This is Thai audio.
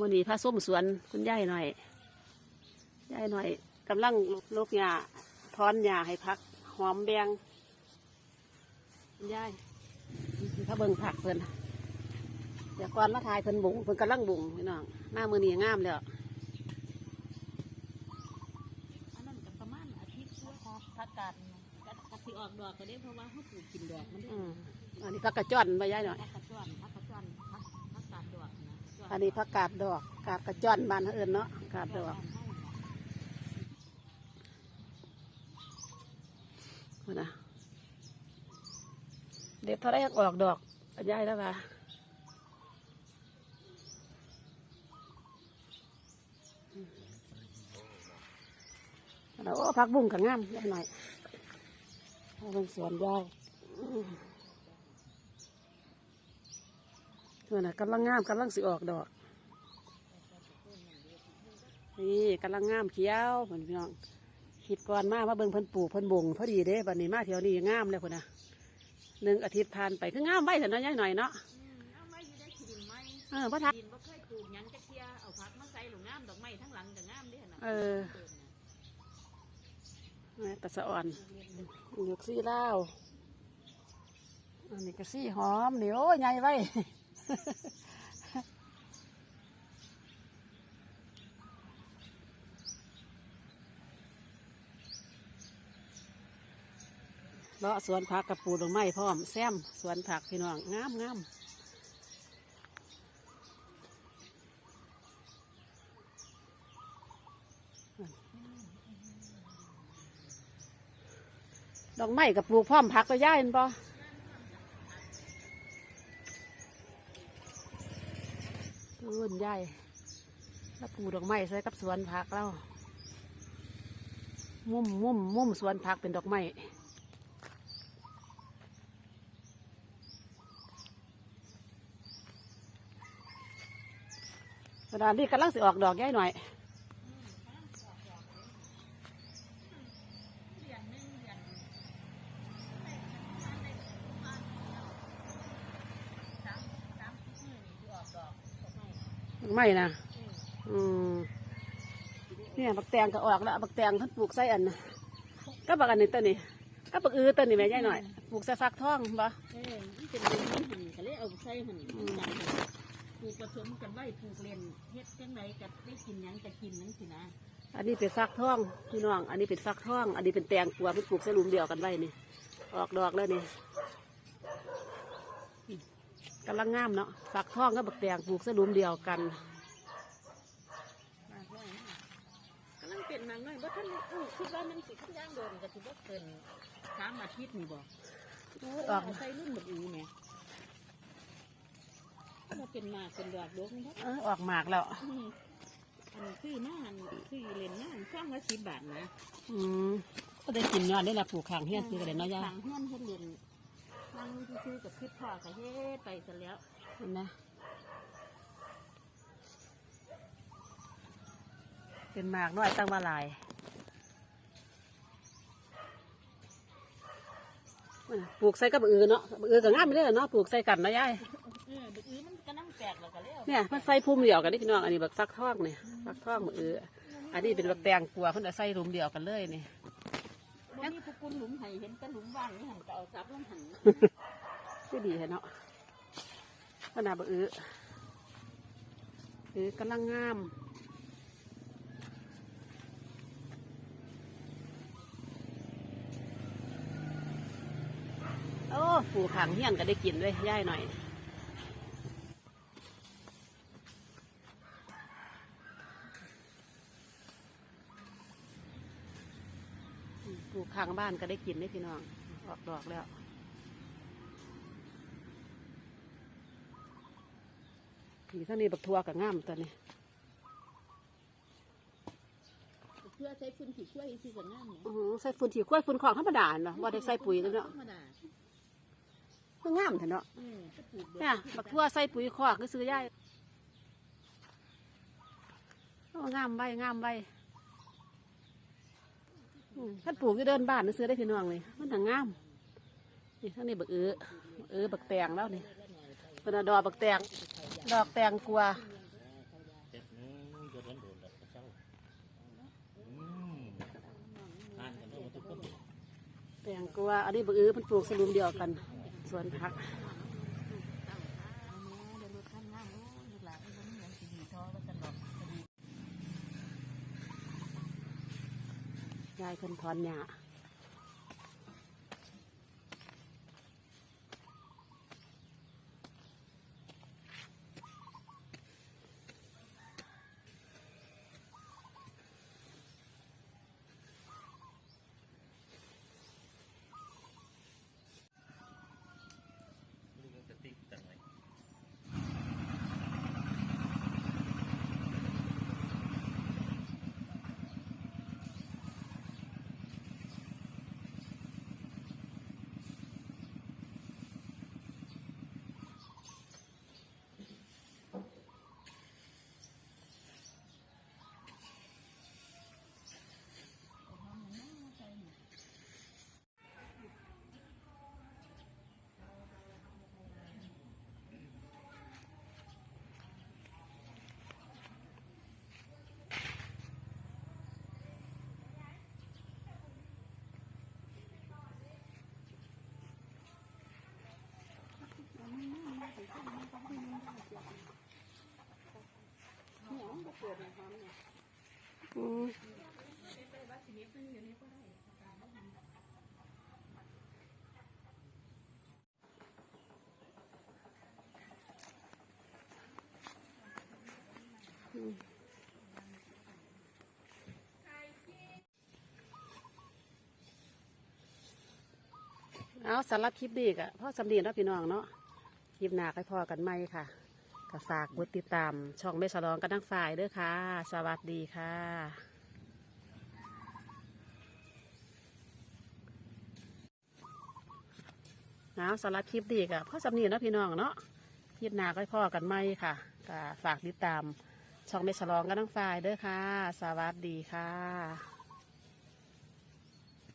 มื่อนี้พระส้มสวนคุณยายหน่อยยายหน่อยกำลังลกหญ้าถอนหญ้าให้พัก หอมแบงคุณยายนี่เขาเบิ่งผักเพิ่นเดี๋ยวก่อนมาทายเพิ่นบุงเพิ่นกำลังบุงพี่น้องหน้ามือนี้งามแล้วอันนั้นก็ประมาณอาทิตย์กว่าครับผักกาดก็ก็สิออกดอกก็ได้เพราะว่าเขาปลูกกินดอกมันได้อืมอันนี้ผักกระจ้อนมายายหน่อยผักกระจ้อนผักกระจ้อนผักผักกาดดอกนะจ้ อันนี้ผักกาดดอกกาดกระจ้อนบานเขาเอิญเนาะกาดดอกนะเด็ดเท่าไรออกดอกยายแล้วว่าแล้วโอ้พักบุ้งกับงามยายหน่อยเอาเป็นสวนยายอืมเพื่อ นน่ะกำลังงามกำลังสิออกดอก นี่กำลังงามเขียวเหมือนพี่น้องคิดก่อนมาว่าเบิ่งเพิ่นปลูกเพิ่นบ่งพอดีเด้บัดนี้มาเที่ยวนี้งามเลยพุ่นนะหนึ่งอาทิตย์ผ่านไปคืองามไว้แต่น้อยหน่อยเนาะอืมเอาไม้อยู่ได้ขีดินไม้เออพ่อทักดินบ่เคยปลูกหยังจะเทียเอาผักมาใส่หลุมงามดอกไม้ทั้งหลังก็งามเด้หั่นน่ะเออเกิดน่ะแม่ตะสะอ่อนหยกซี่เล่าวอันนี้ก็ซี่หอมนี่โอ้ยใหญ่ไว้ เลาะสวนผักกับปูดอกไม้พร้อมแซมสวนผักพี่น้องงามงามดอกไม้กับปลูกพร้อมผักก็ย่ายเห็นปะ รุ่นใหญ่แล้วปลูกดอกไม้ใส่กับสวนผักเรามุมมุมมุมสวนผักเป็นดอกไม้เวลานี้กำลังสิออกดอกย่ายหน่อย สามสามสิบมื้อนี่สิออกดอกดอกไม้ ไม่นะอืมอืมเนี่ยบักแตงก็ออกแล้วบักแตงเพิ่นปลูกใส่อันน่ะก็บักอันนี้ตัวนี้ก็บักอือตัวนี้แม่ย่ายหน่อยปลูกใส่ฟักทองบ่เออมันเป็นดินมันหั่นก็เลยเอาใส่หั่นมันดังปลูกผสมกันไว้ปลูกเล่นเฮ็ดจังไดก็ได้กินหยังก็กินนั่นสินะอันนี้เป็นฟักทองพี่น้อง อันนี้เป็นฟักทอง อันนี้เป็นแตงกวาเพิ่นปลูกใส่หลุมเดียวกันไว้นี่ ออกดอกแล้วนี่ กำลังงามเนาะฟักทองกับบักแตงปลูกใส่หลุมเดียวกันมากน้อยนะกำลังเป็นมากน้อยบ่ทันอู้คิดว่ามันสิขึ้นย่างโดนก็สิบ่เกินสามอาทิตย์นี่บ่ออออกกใส่รุ่นแบบนี้แหม่บ่เป็นมากเป็นดอกดกนี่ครับเออออกหมากแล้วอืมอันซื้อหน้าอันซื้อเล่นหน้าอันสร้างละสิบบาทนะอืมก็ได้กินยอดได้ละปลูกข้างเฮียนซื้อกันเลยเนาะย่าทางเฮือนเฮ็ดเล่น นั่งซื้อๆกับคิดพ่อก็เฮ็ดไปซะแล้วเห็นไหมเป็นหมากน้อยตั้งมาหลายปลูกใส่กับอือเนาะอือกับงามไปเลยเนาะปลูกใส่กันเนาะยายเออเด็กอื้อมันก็นั่งแปลกแล้วก็แล้วเนี่ยมันใส่พุ่มเดียวกันนี่พี่น้องอันนี้บักฟักทองเนี่ยฟักทองมืออืออันนี้เป็นบักแตงกลัวเพิ่นเอาใส่รุมเดียวกันเลยนี่ บ่มีผู้กุนหลุมไห้เห็นแต่หลุมว่างนี่หันก็เอาซับลงหันก็ดีเนาะขนาดบักอืออือกำลังงามโอ้ปลูกขางเฮียนก็ได้กินด้วยย่ายหน่อย ปลูกข้างบ้านก็ได้กินได้พี่น้อง ออกดอกแล้ว ผีเท่านี้บักทัวกับง่ามตัวนี้เพื่อใช้พื้นที่ช่วยที่จะงามเนี่ยอือใส่ฝุ่นถี่กล้วยฝุ่นของธรรมดาเนาะว่าได้ใส่ปุ๋ยกันเนาะธรรมดาก็ง่ามเถอะเนาะเออก็ปลูกดอกเนี่ยบักทัวใส่ปุ๋ยคอกก็ซื้อย่ายโอ้งามใบงามใบอืม ท่านปลูกก็เดินบ้านซื้อได้ที่นองเลยมันหนังงามนี่ทั้งนี้บักเออเออบักแตงแล้วนี่เป็นดอกบักแตงดอกแตงกลัวแตงกลัวอันนี้บักเออมันปลูกสลุมเดียวกันส่วนผัก ยายคนถอนหญ้า อืมเอาสำหรับคลิปนี้ก็พ่อสำเนียงเนาะพี่น้องเนาะคลิปหน้าก็พอกันไหมค่ะ ก็ฝากกดติดตาม ช่องแม่ฉลองกันทั้งฝ่ายเด้อค่ะ สวัสดีค่ะเอาสำหรับคลิปนี้ก็พ่อสำเนียงเนาะพี่น้องเนาะคลิปหน้าก็พ่อกันไหมค่ะก็ฝากติดตาม ช่องแม่ฉลองกันทั้งฝ่ายเด้อค่ะ สวัสดีค่ะ